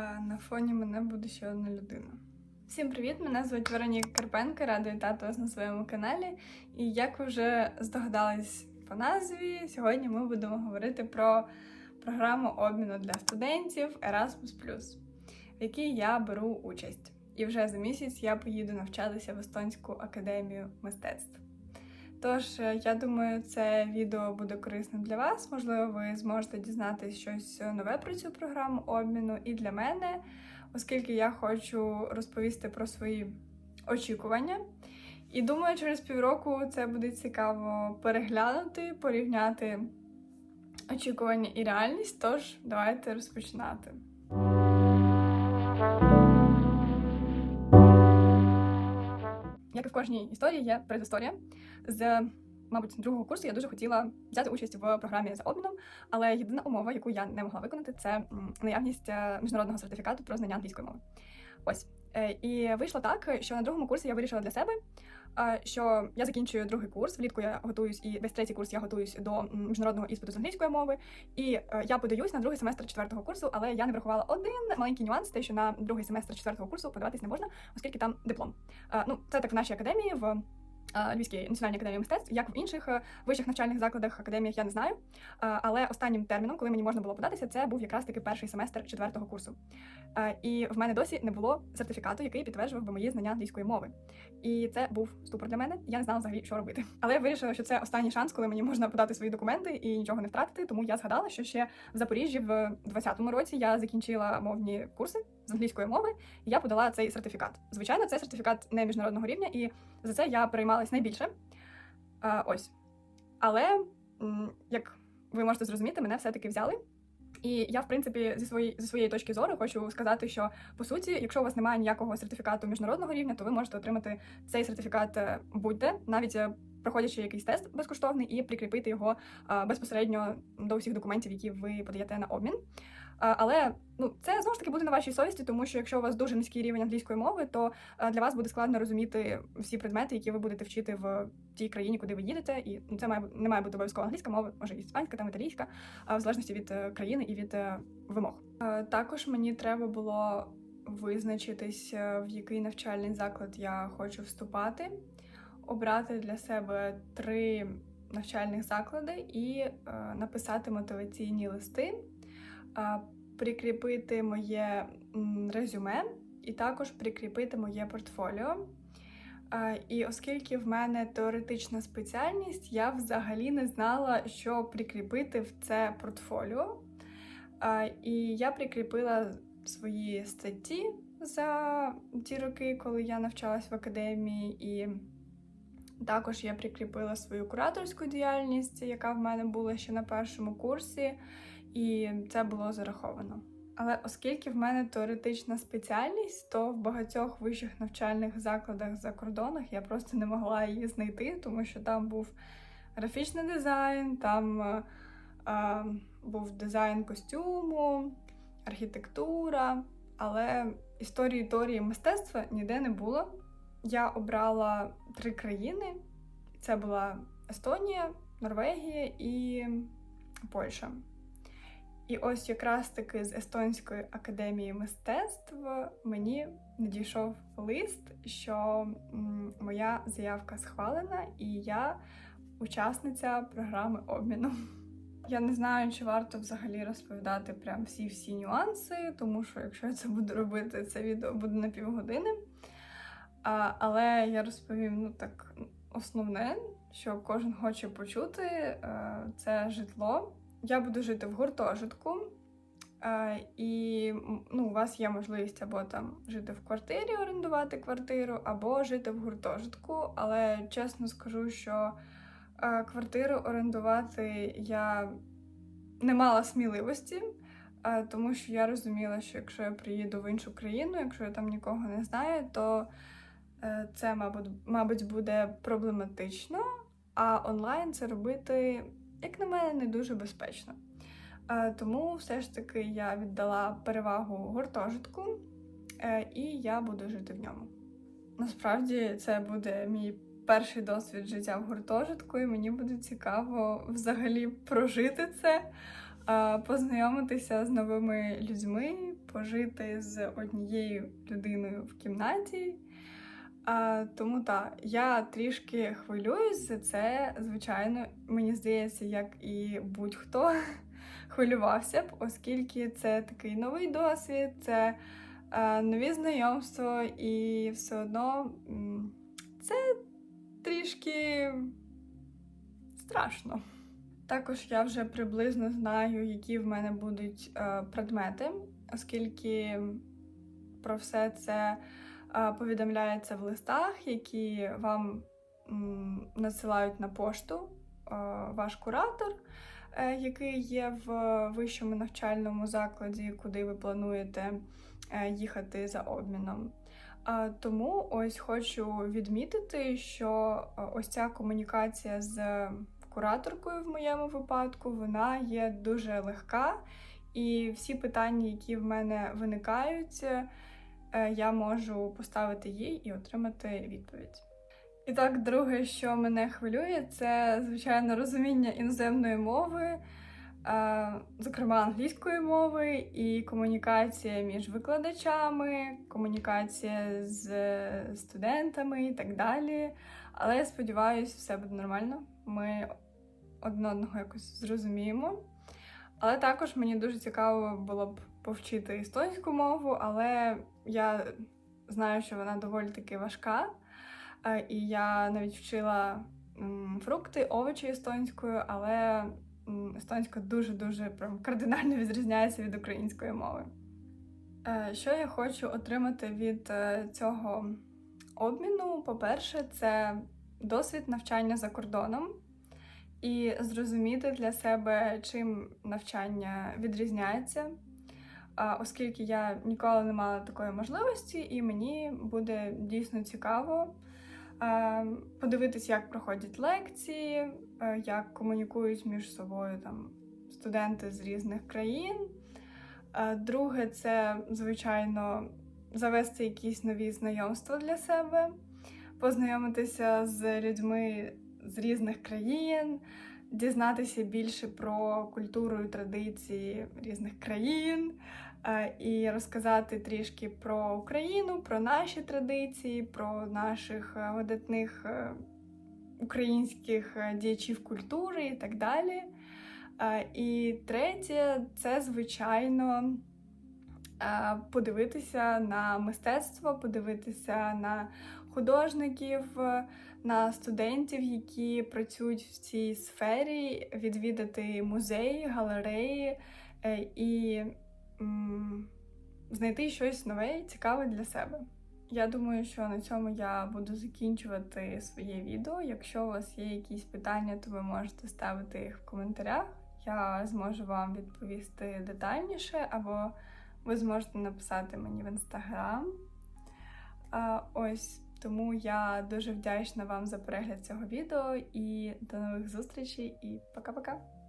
на фоні мене буде ще одна людина. Всім привіт! Мене звуть Вероніка Карпенко, рада вітати вас на своєму каналі. І як ви вже здогадались по назві, сьогодні ми будемо говорити про програму обміну для студентів Erasmus+, в якій я беру участь. І вже за місяць я поїду навчатися в Естонську академію мистецтв. Тож, е, я думаю, це відео буде корисним для вас. Можливо, ви зможете дізнатися щось нове про цю програму обміну і для мене, оскільки я хочу розповісти про свої очікування. І думаю, через півроку це буде цікаво переглянути, порівняти очікування і реальність. Тож, давайте розпочинати. Як і в кожній історії є предісторія. З, мабуть, другого курсу я дуже хотіла взяти участь в програмі за обміном, але єдина умова, яку я не могла виконати, це наявність е, міжнародного сертифікату про знання англійської мови. Ось. Е, І вийшло так, що на другому курсі я вирішила для себе, е, що я закінчую другий курс. Влітку я готуюсь, і весь третій курс я готуюсь до міжнародного іспиту з англійської мови. І я подаюсь на другий семестр четвертого курсу, але я не врахувала один маленький нюанс, те, що на другий семестр четвертого курсу подаватись не можна, оскільки там диплом. Ну, це так в нашій академії в. Львівській національній академії мистецтв, як в інших е, вищих навчальних закладах, академіях, я не знаю. Але останнім терміном, коли мені можна було податися, це був якраз таки перший семестр четвертого курсу. І в мене досі не було сертифікату, який підтверджував би мої знання англійської мови. І це був ступор для мене. Я не знала взагалі, що робити. Але я вирішила, що це останній шанс, коли мені можна подати свої документи і нічого не втратити. Тому я згадала, що ще в Запоріжжі в 2020 році я закінчила мовні курси з англійської мови, і я подала цей сертифікат. Звичайно, це сертифікат не міжнародного рівня, і за це я переймалась найбільше. Е, Ось. Але як ви можете зрозуміти, мене все-таки взяли. І я, в принципі, зі своєї зі своєї точки зору хочу сказати, що по суті, якщо у вас немає ніякого сертифікату міжнародного рівня, то ви можете отримати цей сертифікат е, будь-де, навіть е, проходячи якийсь тест безкоштовний, і прикріпити його е, безпосередньо до усіх документів, які ви подаєте на обмін. Е, Але ну це знову ж таки буде на вашій совісті, тому що якщо у вас дуже низький рівень англійської мови, то е, для вас буде складно розуміти всі предмети, які ви будете вчити в тій країні, куди ви їдете. І ну, це має не має бути обов'язково англійська мова, може іспанська, там італійська, в залежності від країни і від вимог. Також мені треба було визначитись, в який навчальний заклад я хочу вступати, обрати для себе три навчальних заклади і е, написати мотиваційні листи, е, прикріпити моє резюме і також прикріпити моє портфоліо. Е, І оскільки в мене теоретична спеціальність, я взагалі не знала, що прикріпити в це портфоліо. І я прикріпила свої статті за ті роки, коли я навчалась в академії, і також я прикріпила свою кураторську діяльність, яка в мене була ще на першому курсі, і це було зараховано. Але оскільки в мене теоретична спеціальність, то в багатьох вищих навчальних закладах за кордонах я просто не могла її знайти, тому що там був графічний дизайн, там е, е, був дизайн костюму, архітектура, але історії теорії мистецтва ніде не було. Я обрала три країни: це була Естонія, Норвегія і Польща. І ось якраз таки з Естонської академії мистецтв мені надійшов лист, що моя заявка схвалена, і я учасниця програми обміну. Я не знаю, чи варто взагалі розповідати прям всі-всі нюанси, тому що якщо я це буду робити, це відео буде на півгодини. А, але я розповім ну так основне, що кожен хоче почути, е, це житло. Я буду жити в гуртожитку, е, і ну, у вас є можливість або там жити в квартирі, орендувати квартиру, або жити в гуртожитку. Але чесно скажу, що е, квартиру орендувати я не мала сміливості, тому що я розуміла, що якщо я приїду в іншу країну, якщо я там нікого не знаю, то це, мабуть, мабуть, буде проблематично, а онлайн це робити, як на мене, не дуже безпечно. Е, Тому все ж таки я віддала перевагу гуртожитку, е, і я буду жити в ньому. Насправді це буде мій перший досвід життя в гуртожитку, і мені буде цікаво взагалі прожити це, е, познайомитися з новими людьми, пожити з однією людиною в кімнаті. А, тому так, я трішки хвилююсь за це. Звичайно, мені здається, як і будь-хто хвилювався б, оскільки це такий новий досвід, це е, нові знайомства, і все одно це трішки страшно. Також я вже приблизно знаю, які в мене будуть е, предмети, оскільки про все це повідомляється в листах, які вам надсилають на пошту ваш куратор, е, який є в вищому навчальному закладі, куди ви плануєте е, їхати за обміном. Тому ось хочу відмітити, що е, ось ця комунікація з кураторкою в моєму випадку вона є дуже легка, і всі питання, які в мене виникають, я можу поставити їй і отримати відповідь. І так, друге, що мене хвилює, це звичайно розуміння іноземної мови, е, зокрема англійської мови, і комунікація між викладачами, комунікація з студентами і так далі. Але я сподіваюся, все буде нормально. Ми одне одного якось зрозуміємо. Але також мені дуже цікаво було б повчити естонську мову, але я знаю, що вона доволі таки важка. Е, І я навіть вчила фрукти, овочі естонською, але естонська дуже-дуже кардинально відрізняється від української мови. Е, Що я хочу отримати від е, цього обміну? По-перше, це досвід навчання за кордоном і зрозуміти для себе, чим навчання відрізняється, оскільки я ніколи не мала такої можливості, і мені буде дійсно цікаво подивитись, як проходять лекції, е, як комунікують між собою там студенти з різних країн. Друге, це, звичайно, завести якісь нові знайомства для себе, познайомитися з людьми з різних країн, дізнатися більше про культуру і традиції різних країн, е, і розказати трішки про Україну, про наші традиції, про наших е, видатних е, українських діячів культури і так далі. І третє, це звичайно. Подивитися на мистецтво, подивитися на художників, е, на студентів, які працюють в цій сфері, відвідати музеї, галереї е, і знайти щось нове і цікаве для себе. Я думаю, що на цьому я буду закінчувати своє відео. Якщо у вас є якісь питання, то ви можете ставити їх в коментарях. Я зможу вам відповісти детальніше, або ви зможете написати мені в інстаграм. Ось тому я дуже вдячна вам за перегляд цього відео і до нових зустрічей і пока-пока!